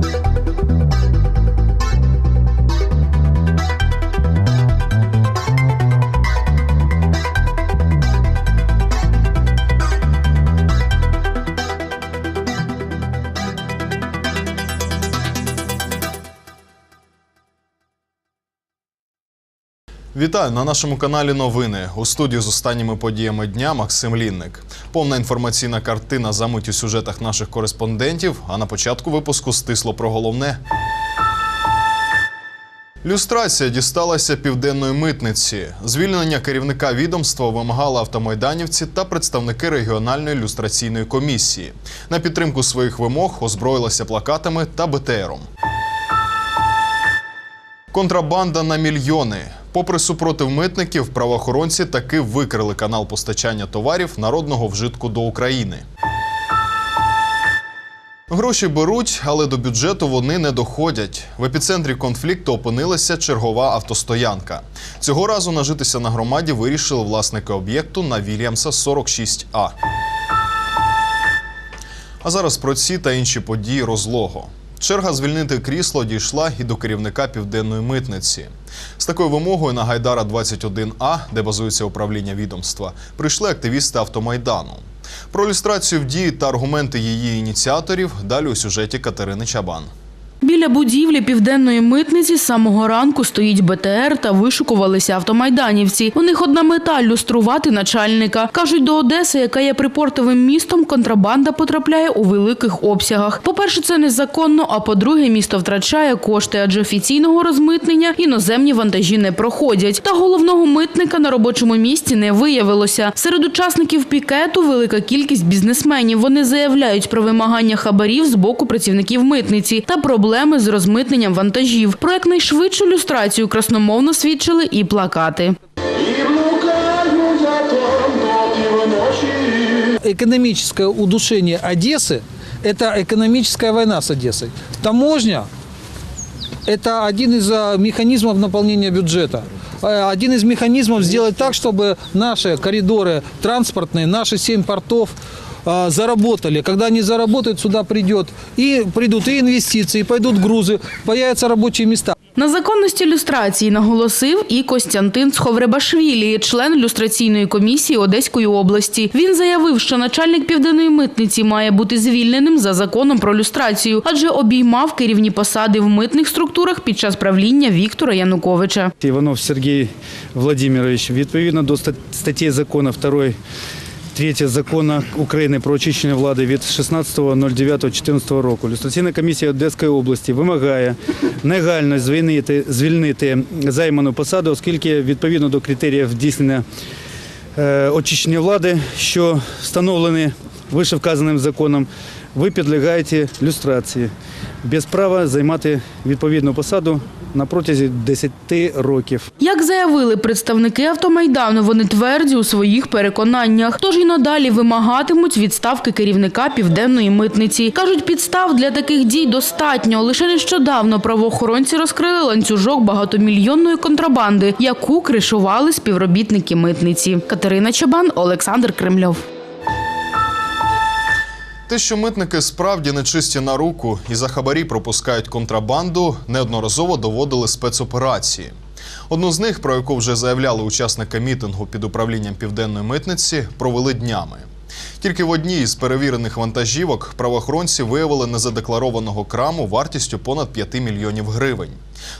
thank you Вітаю на нашому каналі. Новини у студії з останніми подіями дня Максим Лінник. Повна інформаційна картина замить у сюжетах наших кореспондентів. А на початку випуску стисло про головне. Люстрація дісталася південної митниці. Звільнення керівника відомства вимагали автомайданівці та представники регіональної люстраційної комісії. На підтримку своїх вимог озброїлися плакатами та БТРом. Контрабанда на мільйони. Попри супротив митників, правоохоронці таки викрили канал постачання товарів народного вжитку до України. Гроші беруть, але до бюджету вони не доходять. В епіцентрі конфлікту опинилася чергова автостоянка. Цього разу нажитися на громаді вирішили власники об'єкту на Вільямса 46А. А зараз про ці та інші події розлого. Черга звільнити крісло дійшла і до керівника південної митниці. З такою вимогою на Гайдара 21А, де базується управління відомства, прийшли активісти автомайдану. Про ілюстрацію в дії та аргументи її ініціаторів далі у сюжеті Катерини Чабан. Біля будівлі південної митниці з самого ранку стоїть БТР та вишукувалися автомайданівці. У них одна мета люструвати начальника. кажуть, до Одеси, яка є припортовим містом, контрабанда потрапляє у великих обсягах. По-перше, це незаконно. А по-друге, місто втрачає кошти, адже офіційного розмитнення іноземні вантажі не проходять. Та головного митника на робочому місці не виявилося. Серед учасників пікету велика кількість бізнесменів. Вони заявляють про вимагання хабарів з боку працівників митниці та проблеми з розмитненням вантажів. Про якнайшвидшу люстрацію красномовно свідчили і плакати. И блукаю я там до півночі. экономическое удушение Одессы – это экономическая война с Одессой. Таможня – это один из а, механизмов наполнения бюджета. А, Один из механизмов сделать так, чтобы наши коридоры транспортные, наши семь портов а, заработали. Когда они заработают, сюда придет и придут и инвестиции, и пойдут грузы, появятся рабочие места. На законності люстрації наголосив і Костянтин Сховребашвілі, член люстраційної комісії Одеської області. Він заявив, що начальник південної митниці має бути звільненим за законом про люстрацію, адже обіймав керівні посади в митних структурах під час правління Віктора Януковича. Іванов Сергій Владимирович, відповідно до стат- статті закону 2 3 закону України про очищення влади від 16.09.14 року. Люстраційна комісія Одеської області вимагає негайно звільнити, звільнити займану посаду, оскільки відповідно до критеріїв здійснення е, очищення влади, що встановлені вищевказаним законом, ви підлягаєте люстрації без права займати відповідну посаду на протязі 10 років. Як заявили представники автомайдану, вони тверді у своїх переконаннях. Тож і надалі вимагатимуть відставки керівника південної митниці. кажуть, підстав для таких дій достатньо. Лише нещодавно правоохоронці розкрили ланцюжок багатомільйонної контрабанди, яку кришували співробітники митниці. Катерина Чабан, Олександр Кремльов. Те, що митники справді нечисті на руку і за хабарі пропускають контрабанду, неодноразово доводили спецоперації. Одну з них, про яку вже заявляли учасники мітингу під управлінням південної митниці, провели днями. Тільки в одній із перевірених вантажівок правоохоронці виявили незадекларованого краму вартістю понад 5 мільйонів гривень.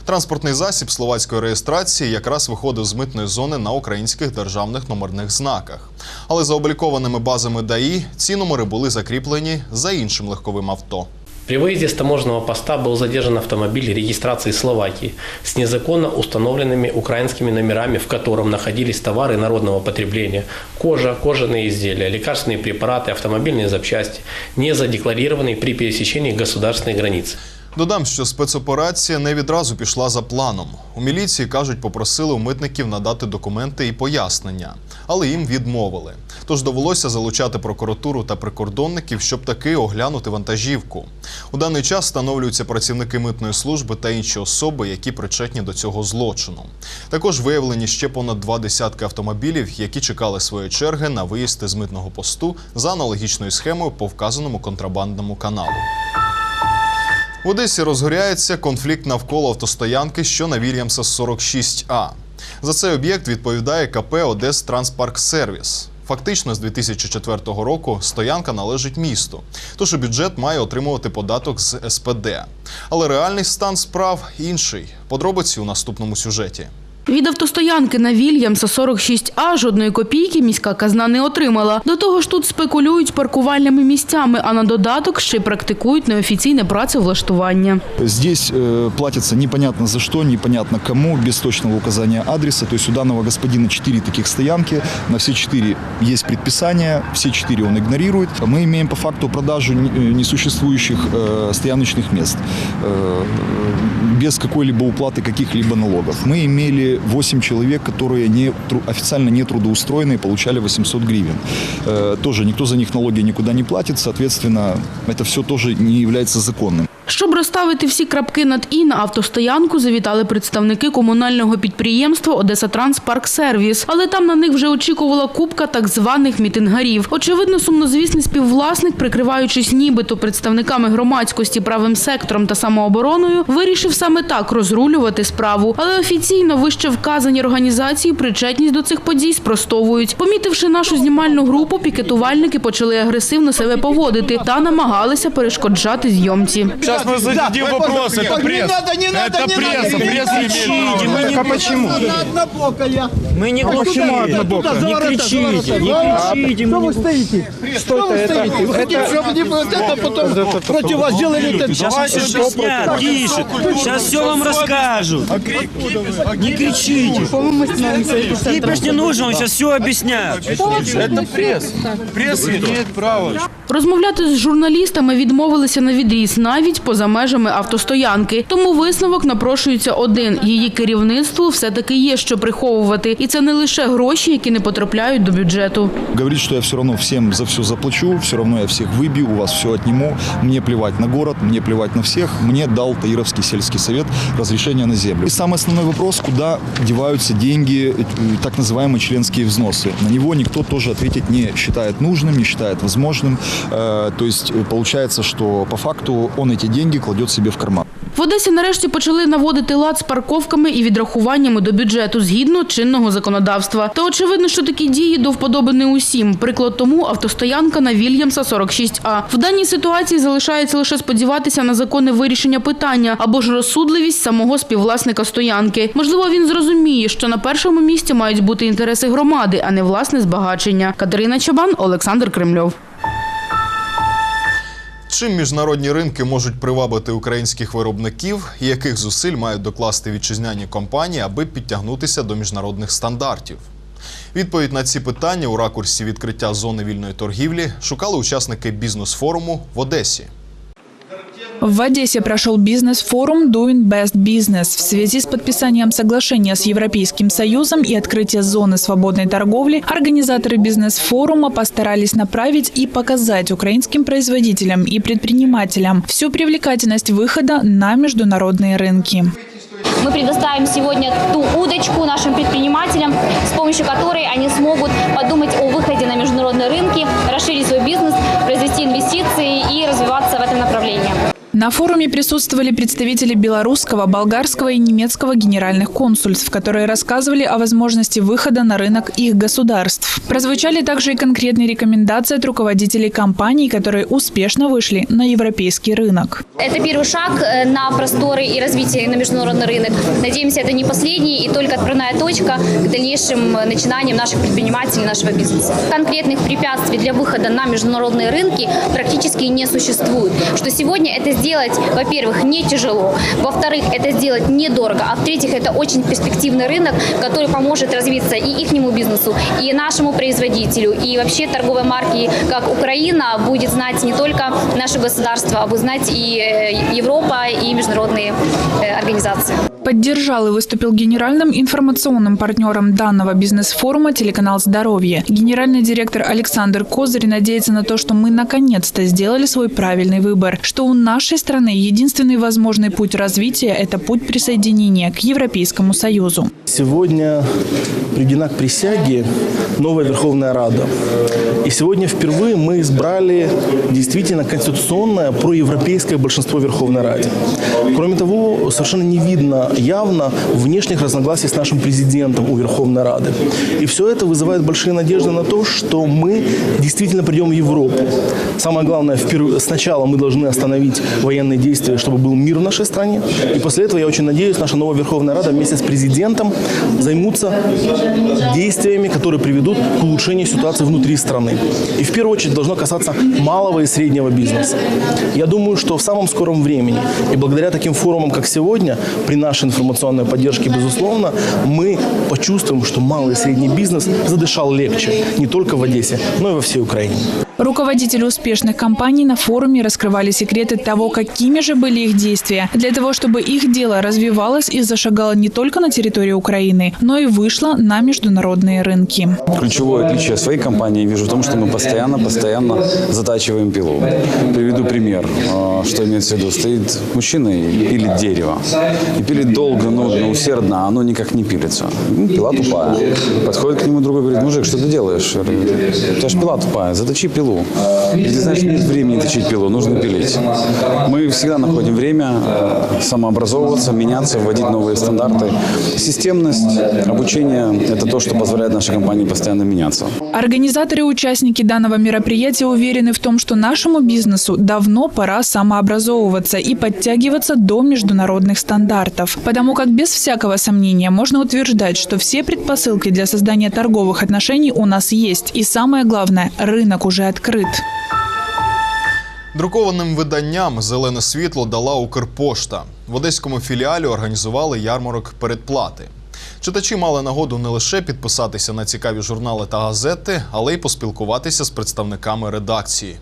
Транспортний засіб словацької реєстрації якраз виходив з митної зони на українських державних номерних знаках. Але за облікованими базами ДАІ ці номери були закріплені за іншим легковим авто. При выезде с таможенного поста был задержан автомобиль регистрации Словакии с незаконно установленными украинскими номерами, в котором находились товары народного потребления, кожа, кожаные изделия, лекарственные препараты, автомобильные запчасти, не задекларированные при пересечении государственной границы. Додам, що спецоперація не відразу пішла за планом. У міліції кажуть, попросили у митників надати документи і пояснення, але їм відмовили. Тож довелося залучати прокуратуру та прикордонників, щоб таки оглянути вантажівку. У даний час встановлюються працівники митної служби та інші особи, які причетні до цього злочину. Також виявлені ще понад два десятки автомобілів, які чекали своєї черги на виїзд із митного посту за аналогічною схемою по вказаному контрабандному каналу. В Одесі розгоряється конфлікт навколо автостоянки, що на Вільямса 46А. За цей об'єкт відповідає КП Одес Транспарк Сервіс. Фактично, з 2004 року стоянка належить місту, тож і бюджет має отримувати податок з СПД. Але реальний стан справ інший. Подробиці у наступному сюжеті. Від автостоянки на Вільямса 46А жодної копійки міська казна не отримала. До того ж тут спекулюють паркувальними місцями, а на додаток ще й практикують неофіційне працевлаштування. Здесь э, платится непонятно за что, непонятно кому, без точного указания адреса. То есть у данного господина четыре таких стоянки, на все четыре есть предписание, все четыре он игнорирует. Мы имеем по факту продажу не- э, несуществующих э, стояночных мест э, без какой-либо уплаты каких-либо налогов. Мы имели 8 человек, которые не, тру- официально не трудоустроены и получали 800 гривен. Э, тоже никто за них налоги никуда не платит, соответственно, это все тоже не является законным. Щоб розставити всі крапки над «і» на автостоянку завітали представники комунального підприємства «Одеса Транспарк Сервіс». Але там на них вже очікувала купка так званих мітингарів. Очевидно, сумнозвісний співвласник, прикриваючись нібито представниками громадськості, правим сектором та самообороною, вирішив саме так розрулювати справу. Але офіційно вище вказані організації причетність до цих подій спростовують. Помітивши нашу знімальну групу, пікетувальники почали агресивно себе поводити та намагалися перешкоджати зйомці. Сейчас мы зададим вопрос. Это пресс. Это пресса. Пресса имеет право. А почему? Мы не почему однобоко? Не кричите, не кричите. Что вы стоите? Что вы стоите? Вы хотите, чтобы не вот это потом против вас делали это? Сейчас все объяснят, тише. Сейчас все вам расскажут. Не кричите. Кипиш не нужен, он сейчас все объясняет. Это пресс. Пресса имеет право. Розмовляти з журналістами відмовилися на відріз, навіть поза межами автостоянки. Тому висновок напрошується один: її керівництву все-таки є що приховувати, і це не лише гроші, які не потрапляють до бюджету. Говорит, что я все равно всем за все заплачу, все равно я всех выбью, у вас все отниму. Мне плевать на город, мне плевать на всех. Мне дал Таировский сельский совет разрешение на землю. И самый основной вопрос, куда деваются деньги, э, так называемые членские взносы. На него никто тоже ответить не считает нужным, не считает возможным. Э, То есть э, получается, что по факту он эти деньги кладет себе в карман. В Одесі нарешті почали наводити лад з парковками і відрахуваннями до бюджету згідно чинного законодавства. Та очевидно, що такі дії до вподоби не усім. Приклад тому автостоянка на Вільямса 46А. В даній ситуації залишається лише сподіватися на законне вирішення питання або ж розсудливість самого співвласника стоянки. Можливо, він зрозуміє, що на першому місці мають бути інтереси громади, а не власне збагачення. Катерина Чабан, Олександр Кремльов. Чим міжнародні ринки можуть привабити українських виробників яких зусиль мають докласти вітчизняні компанії, аби підтягнутися до міжнародних стандартів? Відповідь на ці питання у ракурсі відкриття зони вільної торгівлі шукали учасники бізнес-форуму в Одесі. В Одессе прошел бизнес-форум Doing Best Business в связи с подписанием соглашения с Европейским Союзом и открытия зоны свободной торговли. Организаторы бизнес-форума постарались направить и показать украинским производителям и предпринимателям всю привлекательность выхода на международные рынки. Мы предоставим сегодня ту удочку нашим предпринимателям, с помощью которой они смогут подумать о выходе на международные рынки, расширить свой бизнес, произвести инвестиции и развиваться в этом. На форуме присутствовали представители белорусского, болгарского и немецкого генеральных консульств, которые рассказывали о возможности выхода на рынок их государств. Прозвучали также и конкретные рекомендации от руководителей компаний, которые успешно вышли на европейский рынок. Это первый шаг э, на просторы и развитие на международный рынок. Надеемся, это не последний и только отправная точка к дальнейшим э, начинаниям наших предпринимателей, нашего бизнеса. Конкретных препятствий для выхода на международные рынки практически не существует. Что сегодня это сделать, во-первых, не тяжело, во-вторых, это сделать недорого, а в-третьих, это очень перспективный рынок, который поможет развиться и ихнему бизнесу, и нашему производителю, и вообще торговой марки, как Украина, будет знать не только наше государство, а будет знать и э, Европа, и международные э, организации. Поддержал и выступил генеральным информационным партнером данного бизнес-форума телеканал «Здоровье». Генеральный директор Александр Козырь надеется на то, что мы наконец-то сделали свой правильный выбор, что у нашей страны единственный возможный путь развития – это путь присоединения к Европейскому Союзу. Сегодня приведена к присяге новая Верховная Рада. И сегодня впервые мы избрали действительно конституционное проевропейское большинство Верховной Раде. Кроме того, совершенно не видно явно внешних разногласий с нашим президентом у Верховной Рады. И все это вызывает большие надежды на то, что мы действительно придем в Европу. Самое главное, вперв- сначала мы должны остановить военные действия, чтобы был мир в нашей стране. И после этого, я очень надеюсь, наша новая Верховная Рада вместе с президентом займутся действиями, которые приведут к улучшению ситуации внутри страны. И в первую очередь должно касаться малого и среднего бизнеса. Я думаю, что в самом скором времени и благодаря таким форумам, как сегодня, при нашей информационной поддержке, безусловно, мы почувствуем, что малый и средний бизнес задышал легче не только в Одессе, но и во всей Украине. Руководители успешных компаний на форуме раскрывали секреты того, какими же были их действия, для того, чтобы их дело развивалось и зашагало не только на территории Украины, но и вышло на международные рынки. Ключевое отличие своей компании вижу в том, что мы постоянно, постоянно затачиваем пилу. Приведу пример, э, что имеется в виду. Стоит мужчина и пилит дерево. И пилит долго, нудно, усердно, а оно никак не пилится. Ну, Пила тупая. Подходит к нему другой говорит, мужик, что ты делаешь? У тебя же пила тупая, заточи пилу. Если знаешь, нет времени точить пилу, нужно пилить. Мы всегда находим время э, самообразовываться, меняться, вводить новые стандарты. Системность, обучение – это то, что позволяет нашей компании постоянно меняться. Организаторы и участники данного мероприятия уверены в том, что нашему бизнесу давно пора самообразовываться и подтягиваться до международных стандартов. Потому как без всякого сомнения можно утверждать, что все предпосылки для создания торговых отношений у нас есть. И самое главное, рынок уже открыт. Друкованим виданням зелене світло дала Укрпошта. В одеському філіалі організували ярмарок передплати. Читачі мали нагоду не лише підписатися на цікаві журнали та газети, але й поспілкуватися з представниками редакції.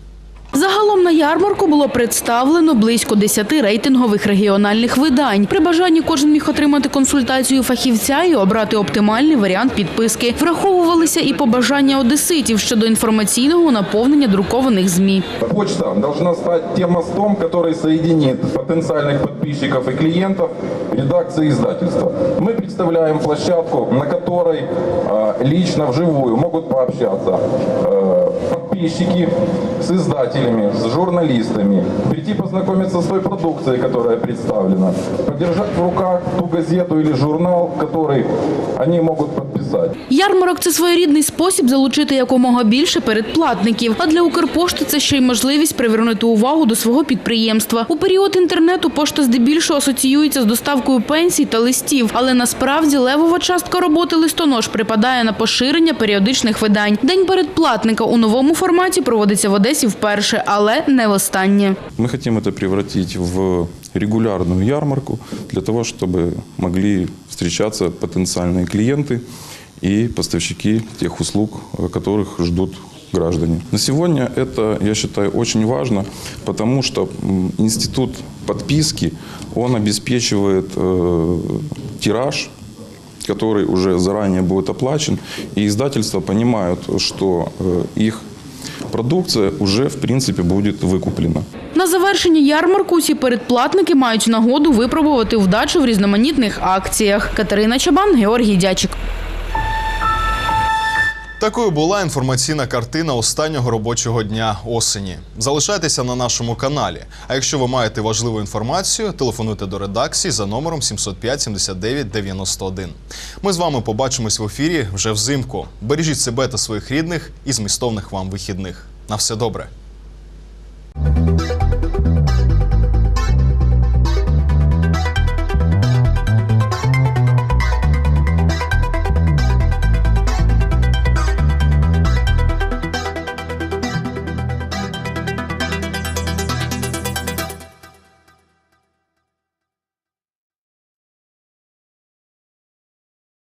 Загалом на ярмарку було представлено близько 10 рейтингових регіональних видань. При бажанні кожен міг отримати консультацію фахівця і обрати оптимальний варіант підписки. Враховувалися і побажання одеситів щодо інформаційного наповнення друкованих змі. Почта должна стать тем мостом, который соединит потенциальных подписчиков и клиентов редакции издательства. Мы представляем площадку, на которой э, лично, вживую могут пообщаться э, подписчики с издателями, с журналистами, прийти познакомиться с той продукцией, которая представлена, подержать в руках ту газету или журнал, который они могут подписать. Ярмарок це своєрідний спосіб залучити якомога більше передплатників. А для Укрпошти це ще й можливість привернути увагу до свого підприємства. У період інтернету пошта здебільшого асоціюється з доставкою пенсій та листів, але насправді левова частка роботи листонож припадає на поширення періодичних видань. День передплатника у новому форматі проводиться в Одесі вперше, але не востаннє. Мы хотим это превратить в регулярную ярмарку для того, чтобы могли встречаться потенциальные клиенты и поставщики тех услуг, э, которых ждут граждане. На сегодня это, я считаю, очень важно, потому что м, институт подписки, он обеспечивает э, тираж который уже заранее будет оплачен, и издательства понимают, что э, их продукция уже, в принципе, будет выкуплена. На завершенні ярмарку усі передплатники мають нагоду випробувати вдачу в різноманітних акціях. Катерина Чабан, Георгій Дячик. Такою була інформаційна картина останнього робочого дня осені. Залишайтеся на нашому каналі. А якщо ви маєте важливу інформацію, телефонуйте до редакції за номером 705 79 91. Ми з вами побачимось в ефірі вже взимку. Бережіть себе та своїх рідних і змістовних вам вихідних. На все добре.